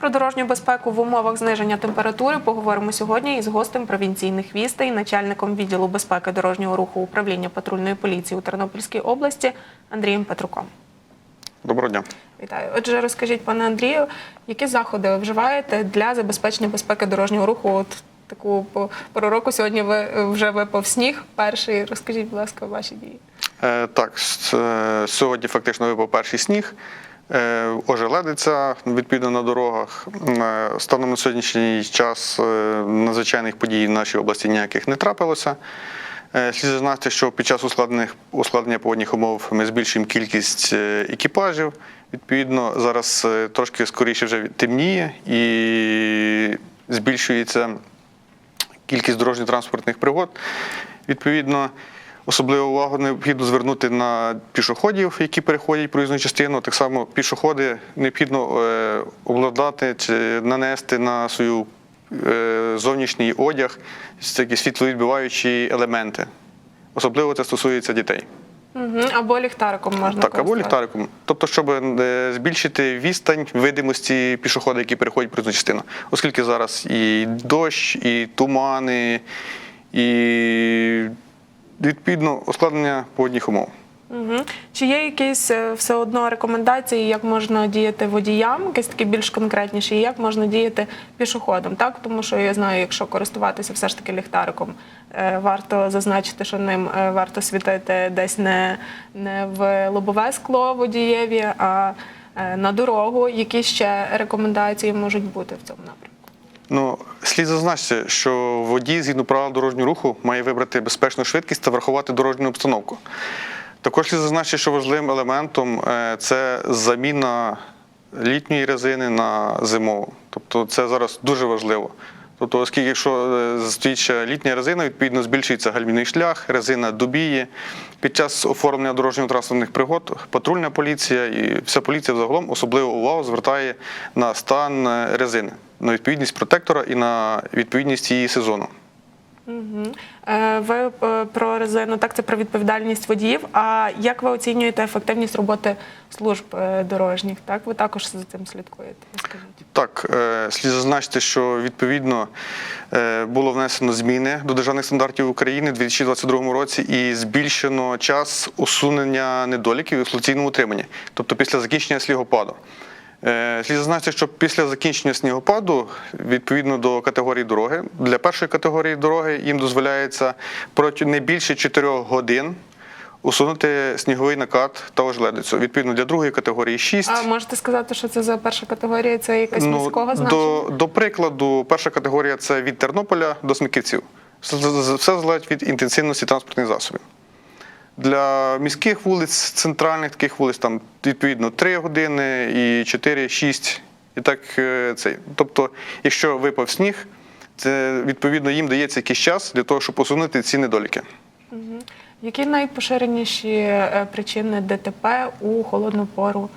Про дорожню безпеку в умовах зниження температури поговоримо сьогодні із гостем провінційних вістей, начальником відділу безпеки дорожнього руху управління патрульної поліції у Тернопільській області Андрієм Петруком. Доброго дня. Вітаю. Отже, розкажіть, пане Андрію, які заходи ви вживаєте для забезпечення безпеки дорожнього руху? От таку по- пору року сьогодні ви вже випав сніг. Перший розкажіть, будь ласка, ваші дії. Е, так, е, сьогодні фактично випав перший сніг. Е, ожеледиця відповідно на дорогах. Е, Станом на сьогоднішній час е, надзвичайних подій в нашій області ніяких не трапилося. Слід зазначити, що під час ускладнених ускладнення погодних умов ми збільшуємо кількість екіпажів. Відповідно, зараз трошки скоріше вже темніє і збільшується кількість дорожньо-транспортних пригод. Відповідно, особливу увагу необхідно звернути на пішоходів, які переходять проїзну частину. Так само пішоходи необхідно е, обладнати чи нанести на свою е, зовнішній одяг такі світловідбиваючі елементи. Особливо це стосується дітей. Угу. Або ліхтариком можна Так, або ліхтариком. Тобто, щоб е, збільшити відстань видимості пішохода, які переходять проїзну частину. Оскільки зараз і дощ, і тумани, і відповідно ускладнення погодних умов. Угу. Чи є якісь е, все одно рекомендації, як можна діяти водіям, якісь такі більш конкретніші, і як можна діяти пішоходам? Так, тому що я знаю, якщо користуватися все ж таки ліхтариком, е, варто зазначити, що ним е, варто світити десь не, не в лобове скло водієві, а на дорогу. Які ще рекомендації можуть бути в цьому напрямку? Ну, слід зазначити, що водій згідно правил дорожнього руху має вибрати безпечну швидкість та врахувати дорожню обстановку. Також слід зазначити, що важливим елементом е, це заміна літньої резини на зимову. Тобто це зараз дуже важливо. Тобто, оскільки якщо е, стоїть літня резина, відповідно збільшується гальмівний шлях, резина добіє. Під час оформлення дорожньо-транспортних пригод патрульна поліція і вся поліція взагалом особливу увагу звертає на стан е, резини, на відповідність протектора і на відповідність її сезону. Е, ви е, про резину, так це про відповідальність водіїв. А як ви оцінюєте ефективність роботи служб е, дорожніх? Так, ви також за цим слідкуєте? Розкажіть. Так, слід зазначити, що відповідно було внесено зміни до державних стандартів України у 2022 році і збільшено час усунення недоліків в експлуатаційному утриманні, тобто після закінчення снігопаду. Е, Слід зазначити, що після закінчення снігопаду, відповідно до категорії дороги, для першої категорії дороги їм дозволяється проти не більше 4 годин усунути сніговий накат та ожеледицю. Відповідно, для другої категорії 6. А можете сказати, що це за перша категорія? Це якась міського значення? Ну, до, до прикладу, перша категорія це від Тернополя до Смиківців. Все залежить від інтенсивності транспортних засобів. Для міських вулиць, центральних таких вулиць, там відповідно 3 години і 4, 6. І так е, цей. Тобто, якщо випав сніг, це відповідно їм дається якийсь час для того, щоб усунути ці недоліки. Які найпоширеніші е, причини ДТП у холодну пору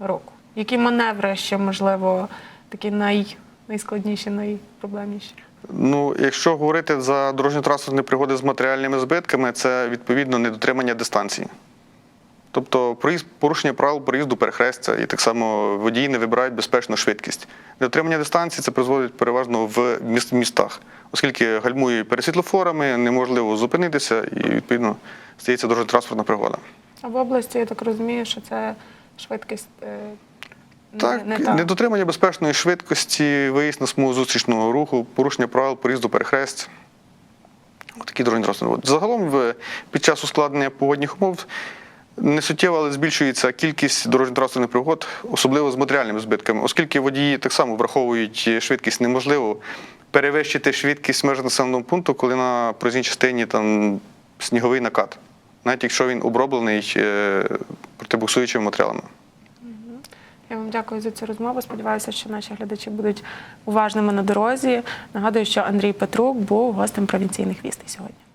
року? Які маневри ще можливо такі най, найскладніші, найпроблемніші? Ну, якщо говорити за дорожньо-транспортні пригоди з матеріальними збитками, це відповідно недотримання дистанції. Тобто порушення правил проїзду перехрестя, і так само водії не вибирають безпечну швидкість. Недотримання дистанції це призводить переважно в містах, оскільки гальмує перед світлофорами, неможливо зупинитися і відповідно стається дорожньо-транспортна пригода. А в області я так розумію, що це швидкість е, не, Так, не та. недотримання безпечної швидкості, виїзд на смугу зустрічного руху, порушення правил проїзду перехресть. Такі дорожні транспортні. Загалом під час ускладнення погодних умов не суттєво, але збільшується кількість дорожньо-транспортних пригод, особливо з матеріальними збитками, оскільки водії так само враховують швидкість неможливо перевищити швидкість в населеного пункту, коли на проїзній частині там сніговий накат, навіть якщо він оброблений е, протибуксуючими матеріалами. Я вам дякую за цю розмову. Сподіваюся, що наші глядачі будуть уважними на дорозі. Нагадую, що Андрій Петрук був гостем провінційних вістей сьогодні.